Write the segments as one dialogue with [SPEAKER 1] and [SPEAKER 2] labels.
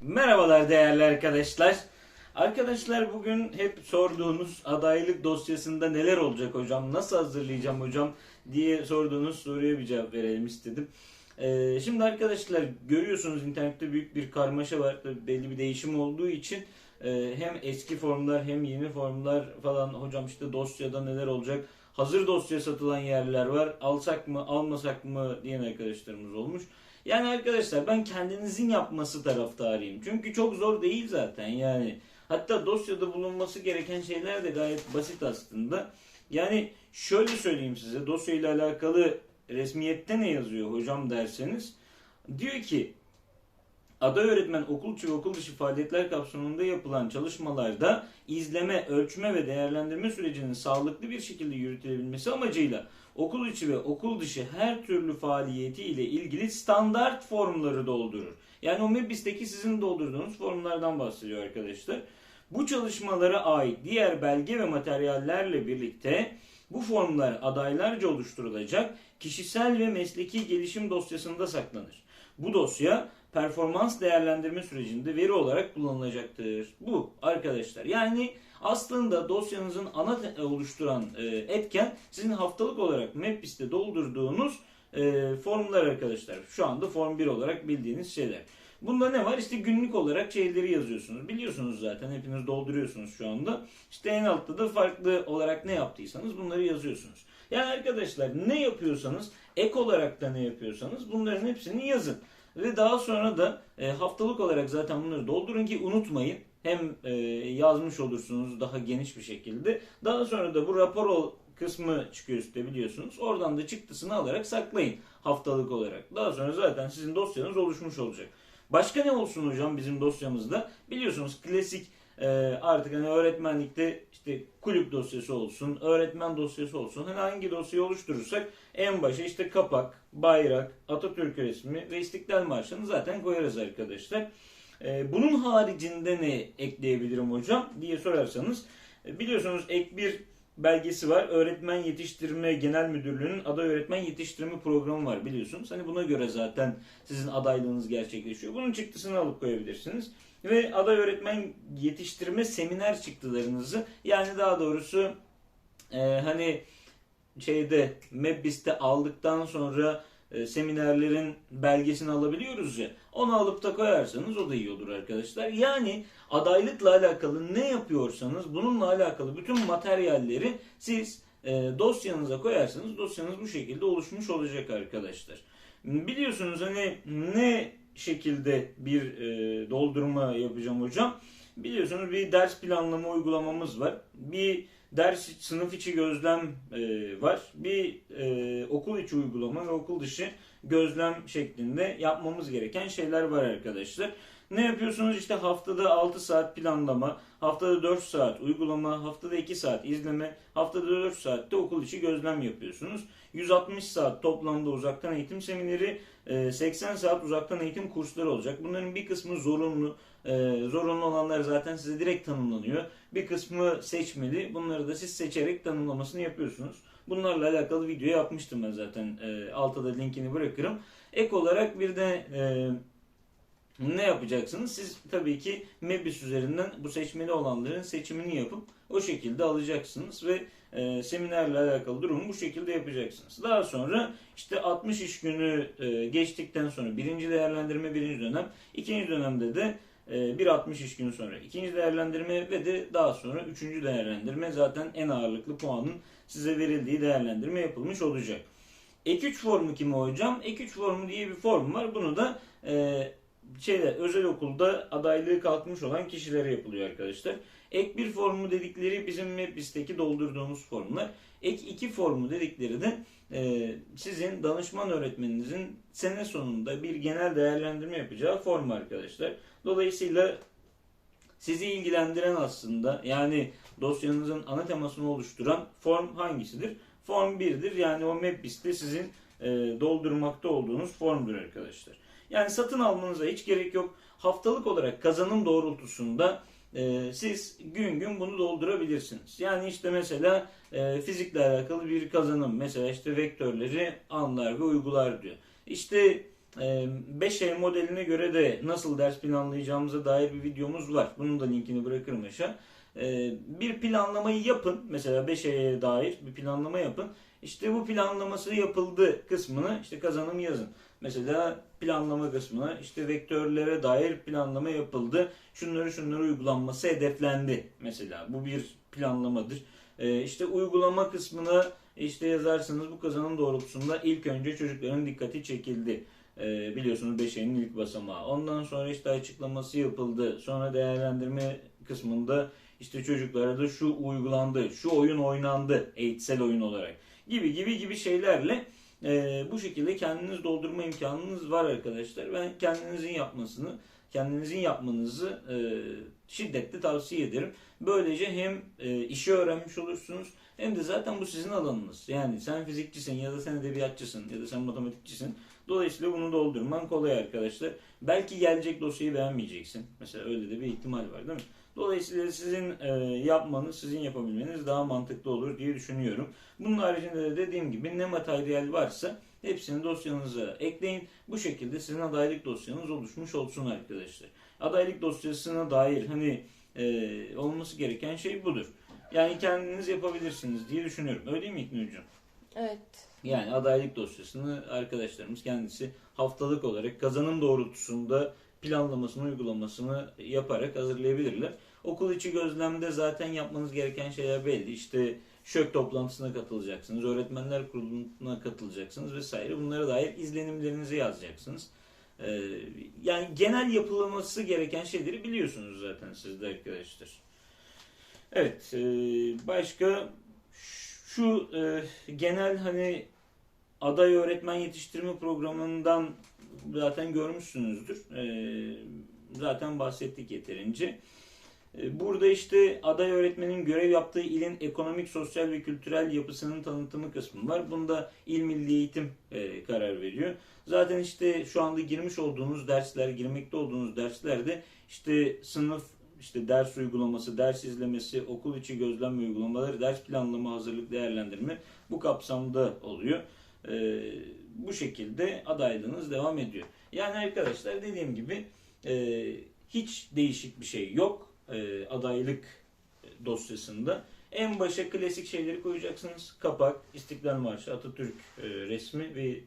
[SPEAKER 1] Merhabalar değerli arkadaşlar. Arkadaşlar bugün hep sorduğunuz adaylık dosyasında neler olacak hocam, nasıl hazırlayacağım hocam diye sorduğunuz soruya bir cevap verelim istedim. Ee, şimdi arkadaşlar görüyorsunuz internette büyük bir karmaşa var. Belli bir değişim olduğu için e, hem eski formlar hem yeni formlar falan hocam işte dosyada neler olacak. Hazır dosya satılan yerler var. Alsak mı almasak mı diyen arkadaşlarımız olmuş. Yani arkadaşlar ben kendinizin yapması taraftarıyım. Çünkü çok zor değil zaten yani. Hatta dosyada bulunması gereken şeyler de gayet basit aslında. Yani şöyle söyleyeyim size dosyayla alakalı resmiyette ne yazıyor hocam derseniz. Diyor ki aday öğretmen okul içi ve okul dışı faaliyetler kapsamında yapılan çalışmalarda izleme, ölçme ve değerlendirme sürecinin sağlıklı bir şekilde yürütülebilmesi amacıyla okul içi ve okul dışı her türlü faaliyeti ile ilgili standart formları doldurur. Yani o MEBİS'teki sizin doldurduğunuz formlardan bahsediyor arkadaşlar. Bu çalışmalara ait diğer belge ve materyallerle birlikte bu formlar adaylarca oluşturulacak kişisel ve mesleki gelişim dosyasında saklanır. Bu dosya performans değerlendirme sürecinde veri olarak kullanılacaktır. Bu arkadaşlar. Yani aslında dosyanızın ana oluşturan e, etken sizin haftalık olarak MEPBIS'te doldurduğunuz e, formlar arkadaşlar. Şu anda form 1 olarak bildiğiniz şeyler. Bunda ne var? İşte günlük olarak şeyleri yazıyorsunuz. Biliyorsunuz zaten hepiniz dolduruyorsunuz şu anda. İşte en altta da farklı olarak ne yaptıysanız bunları yazıyorsunuz. Yani arkadaşlar ne yapıyorsanız ek olarak da ne yapıyorsanız bunların hepsini yazın. Ve daha sonra da e, haftalık olarak zaten bunları doldurun ki unutmayın. Hem e, yazmış olursunuz daha geniş bir şekilde. Daha sonra da bu rapor kısmı çıkıyor üstte biliyorsunuz. Oradan da çıktısını alarak saklayın haftalık olarak. Daha sonra zaten sizin dosyanız oluşmuş olacak. Başka ne olsun hocam bizim dosyamızda? Biliyorsunuz klasik e, artık hani öğretmenlikte işte kulüp dosyası olsun, öğretmen dosyası olsun. Hani hangi dosyayı oluşturursak en başa işte kapak, bayrak, Atatürk resmi ve İstiklal Marşı'nı zaten koyarız arkadaşlar. E, bunun haricinde ne ekleyebilirim hocam diye sorarsanız e, biliyorsunuz ek bir belgesi var. Öğretmen Yetiştirme Genel Müdürlüğü'nün aday öğretmen yetiştirme programı var biliyorsunuz. Hani buna göre zaten sizin adaylığınız gerçekleşiyor. Bunun çıktısını alıp koyabilirsiniz. Ve aday öğretmen yetiştirme seminer çıktılarınızı yani daha doğrusu e, hani şeyde MEBBİS'te aldıktan sonra e, seminerlerin belgesini alabiliyoruz ya. Onu alıp da koyarsanız o da iyi olur arkadaşlar. Yani adaylıkla alakalı ne yapıyorsanız bununla alakalı bütün materyalleri siz e, dosyanıza koyarsanız dosyanız bu şekilde oluşmuş olacak arkadaşlar. Biliyorsunuz hani ne şekilde bir e, doldurma yapacağım hocam? Biliyorsunuz bir ders planlama uygulamamız var. Bir ders sınıf içi gözlem e, var. Bir e, okul içi uygulama ve okul dışı gözlem şeklinde yapmamız gereken şeyler var arkadaşlar. Ne yapıyorsunuz? İşte haftada 6 saat planlama, haftada 4 saat uygulama, haftada 2 saat izleme, haftada 4 saatte okul içi gözlem yapıyorsunuz. 160 saat toplamda uzaktan eğitim semineri, e, 80 saat uzaktan eğitim kursları olacak. Bunların bir kısmı zorunlu. E, Zorunlu olanlar zaten size direkt tanımlanıyor. Bir kısmı seçmeli. Bunları da siz seçerek tanımlamasını yapıyorsunuz. Bunlarla alakalı video yapmıştım ben zaten. E, da linkini bırakırım. Ek olarak bir de e, ne yapacaksınız? Siz tabii ki MEBİS üzerinden bu seçmeli olanların seçimini yapıp o şekilde alacaksınız ve e, seminerle alakalı durumu bu şekilde yapacaksınız. Daha sonra işte 60 iş günü e, geçtikten sonra birinci değerlendirme birinci dönem, ikinci dönemde de e, bir 60 iş günü sonra ikinci değerlendirme ve de daha sonra üçüncü değerlendirme zaten en ağırlıklı puanın size verildiği değerlendirme yapılmış olacak. Ek 3 formu kime hocam? Ek 3 formu diye bir form var. Bunu da e, şeyde özel okulda adaylığı kalkmış olan kişilere yapılıyor arkadaşlar. Ek 1 formu dedikleri bizim MEBİS'teki doldurduğumuz formlar. Ek 2 formu dedikleri de e, sizin danışman öğretmeninizin sene sonunda bir genel değerlendirme yapacağı form arkadaşlar. Dolayısıyla sizi ilgilendiren aslında yani dosyanızın ana temasını oluşturan form hangisidir? Form 1'dir. Yani o MEBİS'te sizin e, doldurmakta olduğunuz formdur arkadaşlar. Yani satın almanıza hiç gerek yok. Haftalık olarak kazanım doğrultusunda e, siz gün gün bunu doldurabilirsiniz. Yani işte mesela e, fizikle alakalı bir kazanım. Mesela işte vektörleri anlar ve uygular diyor. İşte 5E modeline göre de nasıl ders planlayacağımıza dair bir videomuz var. Bunun da linkini bırakırım aşağı. Ee, bir planlamayı yapın. Mesela 5E'ye dair bir planlama yapın. İşte bu planlaması yapıldı kısmını işte kazanım yazın. Mesela planlama kısmına işte vektörlere dair planlama yapıldı. Şunları şunları uygulanması hedeflendi mesela. Bu bir planlamadır. Ee, işte uygulama kısmına işte yazarsınız bu kazanım doğrultusunda ilk önce çocukların dikkati çekildi. Ee, biliyorsunuz 5E'nin ilk basamağı. Ondan sonra işte açıklaması yapıldı. Sonra değerlendirme kısmında işte çocuklara da şu uygulandı, şu oyun oynandı eğitsel oyun olarak gibi gibi gibi şeylerle e, bu şekilde kendiniz doldurma imkanınız var arkadaşlar. Ben kendinizin yapmasını, kendinizin yapmanızı e, şiddetle tavsiye ederim. Böylece hem e, işi öğrenmiş olursunuz hem de zaten bu sizin alanınız. Yani sen fizikçisin ya da sen edebiyatçısın ya da sen matematikçisin. Dolayısıyla bunu doldurman kolay arkadaşlar. Belki gelecek dosyayı beğenmeyeceksin. Mesela öyle de bir ihtimal var değil mi? Dolayısıyla sizin e, yapmanız, sizin yapabilmeniz daha mantıklı olur diye düşünüyorum. Bunun haricinde de dediğim gibi ne materyal varsa hepsini dosyanıza ekleyin. Bu şekilde sizin adaylık dosyanız oluşmuş olsun arkadaşlar. Adaylık dosyasına dair hani e, olması gereken şey budur. Yani kendiniz yapabilirsiniz diye düşünüyorum. Öyle değil mi İknur'cum?
[SPEAKER 2] Evet.
[SPEAKER 1] Yani adaylık dosyasını arkadaşlarımız kendisi haftalık olarak kazanım doğrultusunda planlamasını, uygulamasını yaparak hazırlayabilirler. Okul içi gözlemde zaten yapmanız gereken şeyler belli. İşte şök toplantısına katılacaksınız, öğretmenler kuruluna katılacaksınız vesaire. Bunlara dair izlenimlerinizi yazacaksınız. Ee, yani genel yapılması gereken şeyleri biliyorsunuz zaten siz de arkadaşlar. Evet, e, başka şu e, genel hani aday öğretmen yetiştirme programından zaten görmüşsünüzdür. E, zaten bahsettik yeterince. E, Burada işte aday öğretmenin görev yaptığı ilin ekonomik, sosyal ve kültürel yapısının tanıtımı kısmı var. Bunda İl Milli Eğitim e, karar veriyor. Zaten işte şu anda girmiş olduğunuz dersler, girmekte olduğunuz derslerde işte sınıf, işte ders uygulaması, ders izlemesi, okul içi gözlem uygulamaları, ders planlama, hazırlık, değerlendirme bu kapsamda oluyor. E, bu şekilde adaylığınız devam ediyor. Yani arkadaşlar dediğim gibi e, hiç değişik bir şey yok e, adaylık dosyasında. En başa klasik şeyleri koyacaksınız. Kapak, İstiklal Marşı, Atatürk e, resmi ve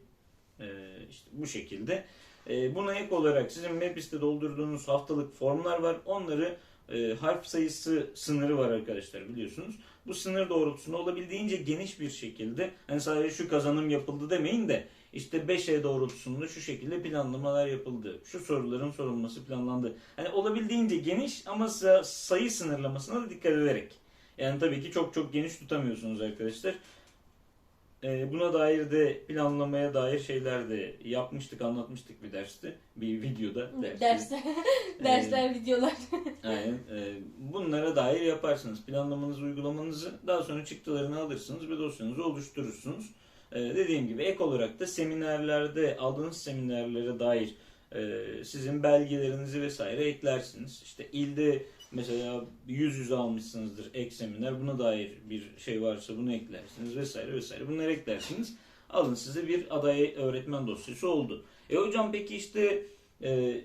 [SPEAKER 1] e, işte bu şekilde. E, buna ek olarak sizin Mapiste doldurduğunuz haftalık formlar var. Onları e, harf sayısı sınırı var arkadaşlar biliyorsunuz. Bu sınır doğrultusunda olabildiğince geniş bir şekilde hani sadece şu kazanım yapıldı demeyin de işte 5E doğrultusunda şu şekilde planlamalar yapıldı. Şu soruların sorulması planlandı. Hani olabildiğince geniş ama sa- sayı sınırlamasına da dikkat ederek. Yani tabii ki çok çok geniş tutamıyorsunuz arkadaşlar. Ee, buna dair de planlamaya dair şeyler de yapmıştık, anlatmıştık bir derste. Bir videoda. derste.
[SPEAKER 2] Dersler, dersler, videolar.
[SPEAKER 1] Aynen. Ee, bunlara dair yaparsınız. Planlamanızı, uygulamanızı daha sonra çıktılarını alırsınız ve dosyanızı oluşturursunuz. Ee, dediğim gibi ek olarak da seminerlerde, aldığınız seminerlere dair e, sizin belgelerinizi vesaire eklersiniz. İşte ilde mesela yüz yüze almışsınızdır ek seminer. Buna dair bir şey varsa bunu eklersiniz vesaire vesaire. Bunları eklersiniz. Alın size bir aday öğretmen dosyası oldu. E hocam peki işte e,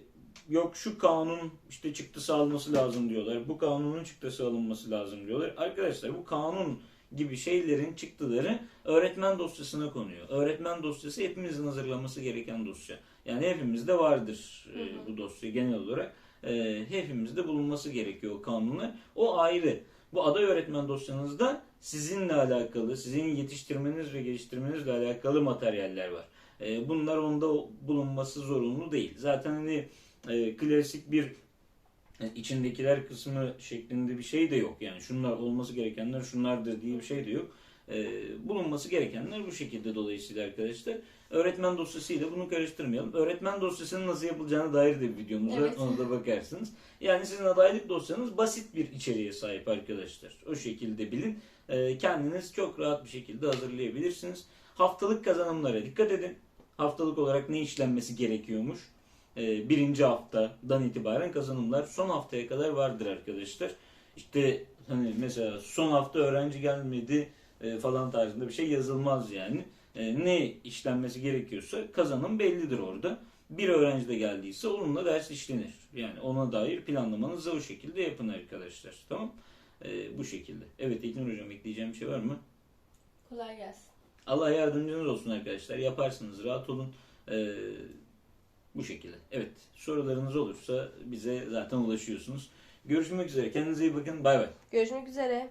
[SPEAKER 1] yok şu kanun işte çıktısı alması lazım diyorlar. Bu kanunun çıktısı alınması lazım diyorlar. Arkadaşlar bu kanun gibi şeylerin çıktıları öğretmen dosyasına konuyor. Öğretmen dosyası hepimizin hazırlaması gereken dosya. Yani hepimizde vardır e,
[SPEAKER 2] Hı hı.
[SPEAKER 1] bu dosya genel olarak. E, hepimizde bulunması gerekiyor o kanunlar. O ayrı. Bu aday öğretmen dosyanızda sizinle alakalı, sizin yetiştirmeniz ve geliştirmenizle alakalı materyaller var. E, bunlar onda bulunması zorunlu değil. Zaten hani e, klasik bir yani içindekiler kısmı şeklinde bir şey de yok. Yani şunlar olması gerekenler şunlardır diye bir şey de yok. Ee, bulunması gerekenler bu şekilde dolayısıyla arkadaşlar. Öğretmen dosyasıyla bunu karıştırmayalım. Öğretmen dosyasının nasıl yapılacağına dair de bir videomuz var.
[SPEAKER 2] Evet.
[SPEAKER 1] Ona da bakarsınız. Yani sizin adaylık dosyanız basit bir içeriğe sahip arkadaşlar. O şekilde bilin. Ee, kendiniz çok rahat bir şekilde hazırlayabilirsiniz. Haftalık kazanımlara dikkat edin. Haftalık olarak ne işlenmesi gerekiyormuş. Ee, birinci haftadan itibaren kazanımlar son haftaya kadar vardır arkadaşlar. İşte hani mesela son hafta öğrenci gelmedi e, falan tarzında bir şey yazılmaz yani. e, ne işlenmesi gerekiyorsa kazanım bellidir orada. Bir öğrenci de geldiyse onunla ders işlenir. Yani ona dair planlamanızı o şekilde yapın arkadaşlar. Tamam? E, bu şekilde. Evet İlknur Hocam ekleyeceğim bir şey var mı?
[SPEAKER 2] Kolay gelsin.
[SPEAKER 1] Allah yardımcınız olsun arkadaşlar. Yaparsınız. Rahat olun. E, bu şekilde. Evet. Sorularınız olursa bize zaten ulaşıyorsunuz. Görüşmek üzere. Kendinize iyi bakın. Bay bay.
[SPEAKER 2] Görüşmek üzere.